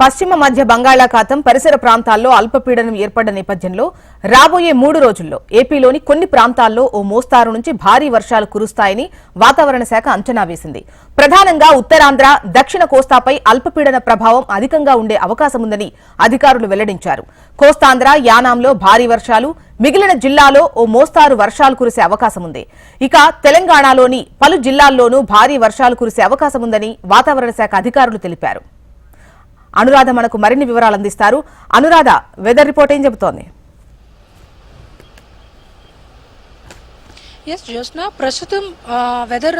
పశ్చిమ మధ్య బంగాళాఖాతం పరిసర ప్రాంతాల్లో అల్పపీడనం ఏర్పడ్డ నేపథ్యంలో రాబోయే మూడు రోజుల్లో ఏపీలోని కొన్ని ప్రాంతాల్లో ఓ మోస్తారు నుంచి భారీ వర్షాలు కురుస్తాయని వాతావరణ శాఖ అంచనా వేసింది. ప్రధానంగా ఉత్తరాంధ్ర దక్షిణ కోస్తాపై అల్పపీడన ప్రభావం అధికంగా ఉండే అవకాశం ఉందని అధికారులు వెల్లడించారు. కోస్తాంధ్ర యానాంలో భారీ వర్షాలు మిగిలిన జిల్లాలో ఓ మోస్తారు వర్షాలు కురిసే అవకాశం ఉంది. ఇక తెలంగాణలోని పలు జిల్లాల్లోనూ భారీ వర్షాలు కురిసే అవకాశం ఉందని వాతావరణ శాఖ అధికారులు తెలిపారు. అనురాధ మనకు మరిన్ని వివరాలు అందిస్తారు అనురాధ వెదర్ రిపోర్ట్ ఏం చెబుతోంది? ఎస్ జ్యోత్స్న ప్రస్తుతం వెదర్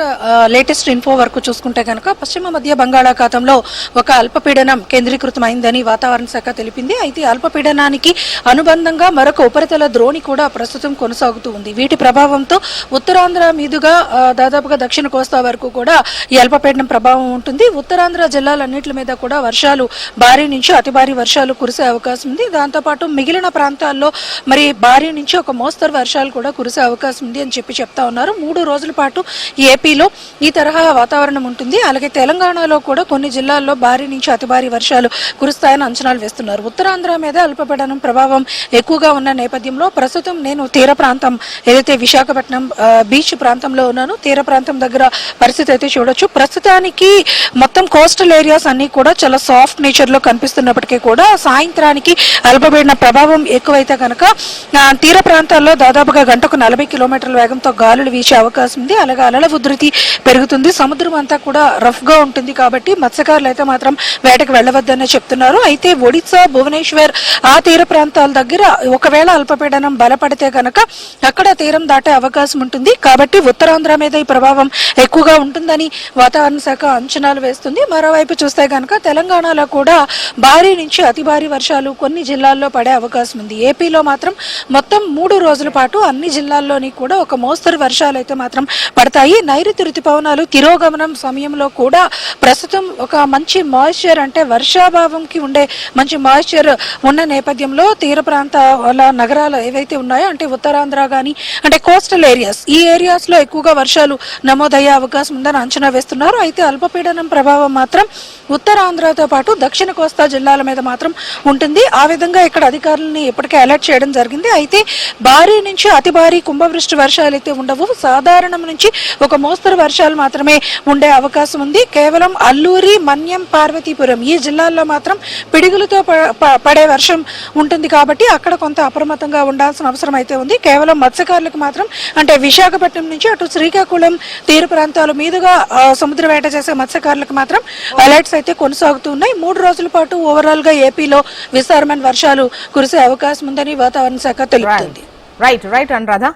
లేటెస్ట్ ఇన్ఫో వరకు చూసుకుంటే కనుక పశ్చిమ మధ్య బంగాళాఖాతంలో ఒక అల్పపీడనం కేంద్రీకృతమైందని వాతావరణ శాఖ తెలిపింది. అయితే అల్పపీడనానికి అనుబంధంగా మరొక ఉపరితల ద్రోణి కూడా ప్రస్తుతం కొనసాగుతూ ఉంది. వీటి ప్రభావంతో ఉత్తరాంధ్ర మీదుగా దాదాపుగా దక్షిణ కోస్తా వరకు కూడా ఈ అల్పపీడనం ప్రభావం ఉంటుంది. ఉత్తరాంధ్ర జిల్లాలన్నింటి మీద కూడా వర్షాలు భారీ నుంచి అతి భారీ వర్షాలు కురిసే అవకాశం ఉంది. దాంతోపాటు మిగిలిన ప్రాంతాల్లో మరి భారీ నుంచి ఒక మోస్తరు వర్షాలు కూడా కురిసే అవకాశం ఉంది అని చెప్పి చెప్తా ఉన్నారు. మూడు రోజుల పాటు ఏపీలో ఈ తరహా వాతావరణం ఉంటుంది. అలాగే తెలంగాణలో కూడా కొన్ని జిల్లాల్లో భారీ నుంచి అతి భారీ వర్షాలు కురుస్తాయని అంచనాలు వేస్తున్నారు. ఉత్తరాంధ్ర మీద అల్పపీడనం ప్రభావం ఎక్కువగా ఉన్న నేపథ్యంలో ప్రస్తుతం నేను తీర ప్రాంతం ఏదైతే విశాఖపట్నం బీచ్ ప్రాంతంలో ఉన్నాను. తీర ప్రాంతం దగ్గర పరిస్థితి అయితే చూడొచ్చు. ప్రస్తుతానికి మొత్తం కోస్టల్ ఏరియాస్ అన్ని కూడా చాలా సాఫ్ట్ నేచర్లో కనిపిస్తున్నప్పటికీ కూడా సాయంత్రానికి అల్పపీడన ప్రభావం ఎక్కువైతే కనుక తీర ప్రాంతాల్లో దాదాపుగా గంటకు నలభై కిలోమీటర్ల వేగంతో గాలులు వీచే అవకాశం ఉంది. అలాగే అలల ఉధృతి పెరుగుతుంది. సముద్రం అంతా కూడా రఫ్గా ఉంటుంది కాబట్టి మత్స్యకారులు అయితే మాత్రం వేటకు వెళ్ళవద్దనే చెప్తున్నారు. అయితే ఒడిశా భువనేశ్వర్ ఆ తీర ప్రాంతాల దగ్గర ఒకవేళ అల్పపీడనం బలపడితే కనుక అక్కడ తీరం దాటే అవకాశం ఉంటుంది. కాబట్టి ఉత్తరాంధ్ర మీద ఈ ప్రభావం ఎక్కువగా ఉంటుందని వాతావరణ శాఖ అంచనాలు వేస్తుంది. మరోవైపు చూస్తే కనుక తెలంగాణలో కూడా భారీ నుంచి అతి భారీ వర్షాలు కొన్ని జిల్లాల్లో పడే అవకాశం ఉంది. ఏపీలో మాత్రం మొత్తం మూడు రోజుల పాటు అన్ని జిల్లాల్లోని కూడా ఒక మోస్తరు వర్షాలు అయితే మాత్రం పడతాయి. నైరుతి రుతుపవనాలు తిరోగమనం సమయంలో కూడా ప్రస్తుతం ఒక మంచి మాయిశ్చర్ అంటే వర్షాభావంకి ఉండే మంచి మాయిశ్చర్ ఉన్న నేపథ్యంలో తీర ప్రాంతాల నగరాలు ఏవైతే ఉన్నాయో అంటే ఉత్తరాంధ్ర కానీ అంటే కోస్టల్ ఏరియాస్ ఈ ఏరియాస్లో ఎక్కువగా వర్షాలు నమోదయ్యే అవకాశం ఉందని అంచనా వేస్తున్నారు. అయితే అల్పపీడనం ప్రభావం మాత్రం ఉత్తరాంధ్రతో పాటు దక్షిణ కోస్తా జిల్లాల మీద మాత్రం ఉంటుంది. ఆ విధంగా ఇక్కడ అధికారులని ఇప్పటికే అలర్ట్ చేయడం జరిగింది. అయితే భారీ నుంచి అతి భారీ కుంభవృష్టి వర్షాలు అయితే ఉండవు సాధారణం నుంచి ఒక మోస్తరు వర్షాలు మాత్రమే ఉండే అవకాశం ఉంది. కేవలం అల్లూరి మన్యం పార్వతీపురం ఈ జిల్లాల్లో మాత్రం పిడుగులతో పడే వర్షం ఉంటుంది కాబట్టి అక్కడ కొంత అప్రమత్తంగా ఉండాల్సిన అవసరం అయితే ఉంది. కేవలం మత్స్యకారులకు మాత్రం అంటే విశాఖపట్నం నుంచి అటు శ్రీకాకుళం తీర ప్రాంతాల మీదుగా సముద్ర వేట చేసే మత్స్యకారులకు మాత్రం అలర్ట్స్ అయితే కొనసాగుతూ ఉన్నాయి. మూడు రోజుల పాటు ఓవరాల్గా ఏపీలో విస్తారమైన వర్షాలు కురిసే అవకాశం ఉందని వాతావరణ శాఖ తెలుపుతుంది. Right right Anuradha.